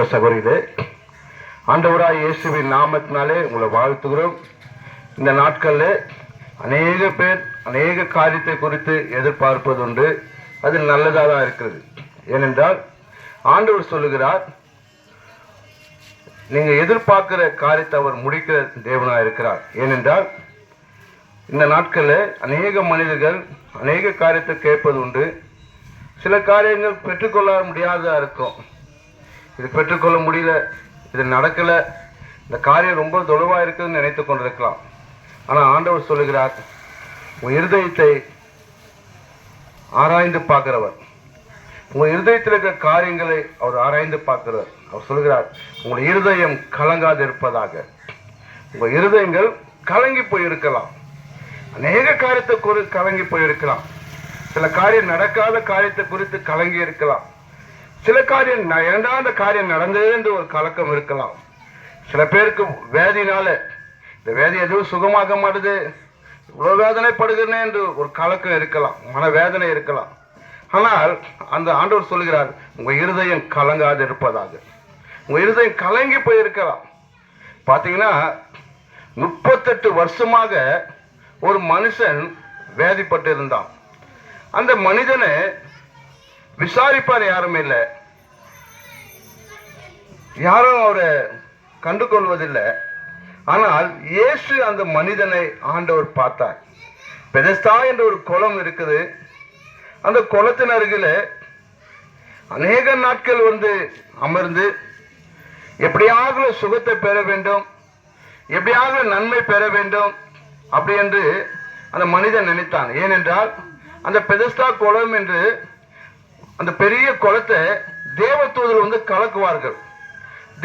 சகோதர சகோதரிகளே ஆண்டவராய் இயேசுவின் நாமத்தினாலே உங்களை வாழ்த்துகிறோம். இந்த நாட்களில் அநேக பேர் அநேக காரியத்தை குறித்து எதிர்பார்ப்பது உண்டு அது நல்லதாக தான் இருக்கிறது. ஏனென்றால் ஆண்டவர் சொல்லுகிறார் நீங்கள் எதிர்பார்க்கிற காரியத்தை அவர் முடிக்கிற தேவனாக இருக்கிறார். ஏனென்றால் இந்த நாட்களில் அநேக மனிதர்கள் அநேக காரியத்தை கேட்பது உண்டு சில காரியங்கள் பெற்றுக்கொள்ள முடியாததாக இருக்கும். இது பெற்றுக்கொள்ள முடியல இது நடக்கலை. இந்த காரியம் ரொம்ப தொலைவா இருக்குதுன்னு நினைத்து கொண்டிருக்கலாம். ஆனால் ஆண்டவர் சொல்லுகிறார் உன் இருதயத்தை ஆராய்ந்து பார்க்கிறவர். உங்கள் இருதயத்தில் இருக்கிற காரியங்களை அவர் ஆராய்ந்து பார்க்கிறவர். அவர் சொல்லுகிறார் உங்கள் இருதயம் கலங்காது இருப்பதாக உங்கள் இருதயங்கள் கலங்கி போயிருக்கலாம். அநேக காரியத்தை குறி கலங்கி போயிருக்கலாம். சில காரியம் நடக்காத காரியத்தை குறித்து கலங்கி இருக்கலாம். சில காரியம் ந- அந்த காரியம் நடந்தது என்று ஒரு கலக்கம் இருக்கலாம். சில பேருக்கு வேதினால இந்த வேதி எதுவும் சுகமாக மாட்டுது இவ்வளவு வேதனைப்படுகிறேன் என்று ஒரு கலக்கம் இருக்கலாம் மன வேதனை இருக்கலாம். ஆனால் அந்த ஆண்டவர் சொல்லுகிறார் உங்க இருதயம் கலங்காது இருப்பதாக உங்க இருதயம் கலங்கி போயிருக்கலாம். பாத்தீங்கன்னா முப்பத்தெட்டு வருஷமாக ஒரு மனுஷன் வேதிப்பட்டு இருந்தான் அந்த மனிதனை விசாரிப்பார் யாருமே இல்லை. யாரும் அவரை கண்டு கொள்வதில்லை ஆனால் இயேசு அந்த மனிதனை ஆண்டவர் பார்த்தார். பெதஸ்தா என்ற ஒரு குளம் இருக்குது. அந்த குளத்தின் அருகில் அநேக நாட்கள் வந்து அமர்ந்து எப்படியாக சுகத்தை பெற வேண்டும் எப்படியாக நன்மை பெற வேண்டும் அப்படி என்று அந்த மனிதன் நினைத்தான். ஏனென்றால் அந்த பெதஸ்தா குளம் என்று அந்த பெரிய குளத்தை தேவத்தூதர் வந்து கலக்குவார்கள்.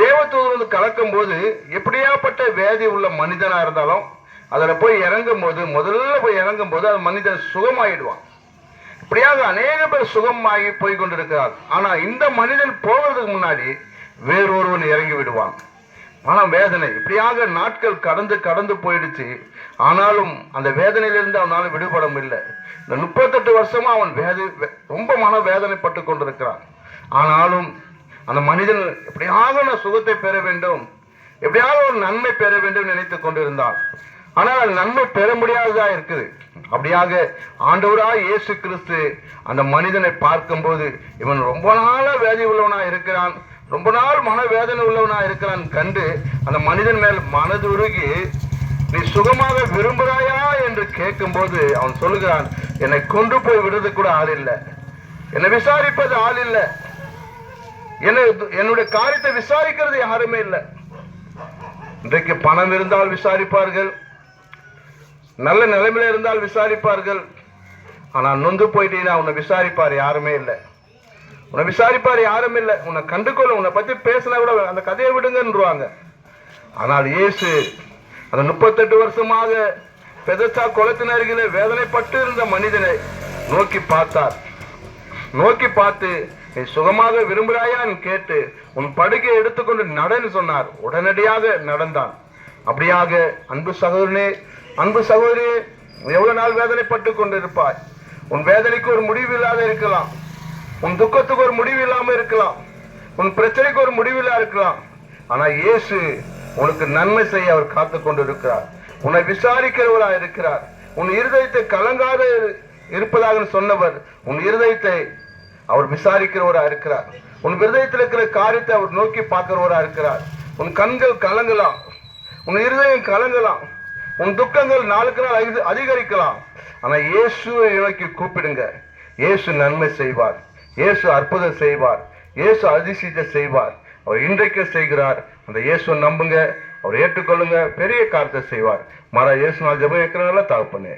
தேவத்தூதர் வந்து கலக்கும் போது எப்படியாப்பட்ட வேதி உள்ள மனிதனா இருந்தாலும் அதில் போய் இறங்கும் போது முதல்ல போய் இறங்கும் போது அந்த மனிதன் சுகமாயிடுவான். இப்படியாக அநேக பேர் சுகமாகி போய் கொண்டிருக்கிறார். ஆனால் இந்த மனிதன் போகிறதுக்கு முன்னாடி வேறொருவன் இறங்கி விடுவான். மன வேதனை இப்படியாக நாட்கள் கடந்து கடந்து போயிடுச்சு. ஆனாலும் அந்த வேதனையிலிருந்து அவனால விடுபட முடியல இந்த முப்பத்தெட்டு வருஷமா அவன் வேத வே- ரொம்ப மன வேதனைப்பட்டு கொண்டிருக்கிறான். ஆனாலும் அந்த மனிதன் எப்படியாக நான் சுகத்தை பெற வேண்டும்? எப்படியாவது ஒரு நன்மை பெற வேண்டும் நினைத்து கொண்டிருந்தான். ஆனால் அது நன்மை பெற முடியாததா இருக்குது? அப்படியாக ஆண்டவராய் இயேசு கிறிஸ்து அந்த மனிதனை பார்க்கும்போது இவன் ரொம்ப நாளா வேதி உள்ளவனா இருக்கிறான். ரொம்ப நாள் மனவேதனை உள்ளவனா இருக்கிறான் கண்டு அந்த மனிதன் மேல் மனதுருகி நீ சுகமாக விரும்புகிறாயா? என்று கேட்கும்போது அவன் சொல்லுகிறான் என்னை கொண்டு போய் விடுறது கூட ஆள் இல்லை. என்னை விசாரிப்பது ஆள் இல்லை. என்ன என்னுடைய காரியத்தை விசாரிக்கிறது யாருமே இல்லை. இன்றைக்கு பணம் இருந்தால் விசாரிப்பார்கள். நல்ல நிலைமையில இருந்தால் விசாரிப்பார்கள். ஆனால் நொந்து போயிட்டீங்கன்னா அவனை விசாரிப்பார் யாருமே இல்லை. உன்னை விசாரிப்பார் யாரும் இல்லை. உன்னை கண்டுக்கொள்ள. உன்னை பத்தி பேசினா கூட அந்த கதையை விடுங்கன்றுவாங்க. ஆனால் இயேசு அந்த முப்பத்தெட்டு வருஷமாக பெதத்தா குளத்தின் அருகிலே வேதனைப்பட்டு இருந்த மனிதனை நோக்கி பார்த்தார். நோக்கி பார்த்து நீ சுகமாக விரும்புகிறாயான்னு கேட்டு உன் படுகையை எடுத்துக்கொண்டு நடன்னு சொன்னார். உடனடியாக நடந்தான். அப்படியாக அன்பு சகோதரனே அன்பு சகோதரி எவ்வளவு நாள் வேதனைப்பட்டு கொண்டிருப்பாய். உன் வேதனைக்கு ஒரு முடிவு இல்லாத இருக்கலாம். உன் துக்கத்துக்கு ஒரு முடிவு இல்லாம இருக்கலாம். உன் பிரச்சனைக்கு ஒரு முடிவு இருக்கலாம். ஆனா இயேசு உனக்கு நன்மை செய்ய அவர் காத்து கொண்டு இருக்கிறார் உன்னை விசாரிக்கிறவரா இருக்கிறார். உன் இருதயத்தை கலங்காத இருப்பதாக சொன்னவர் உன் இருதயத்தை அவர் விசாரிக்கிறவரா இருக்கிறார். உன் இருதயத்தில் இருக்கிற காரியத்தை அவர் நோக்கி பார்க்கிறவரா இருக்கிறார். உன் கண்கள் கலங்கலாம். உன் இருதயம் கலங்கலாம். உன் துக்கங்கள் நாளுக்கு நாள் அதிகரிக்கலாம். ஆனா இயேசுவை நோக்கி கூப்பிடுங்க. இயேசு நன்மை செய்வார். இயேசு அற்புதம் செய்வார். இயேசு அதிசயத்தை செய்வார். அவர் இன்றைக்கு செய்கிறார். அந்த இயேசுவை நம்புங்க. அவர் ஏற்றுக்கொள்ளுங்க. பெரிய காரியத்தை செய்வார். மாறா இயேசு நாள் ஜெபம் இருக்கிறனால தகப்பனே.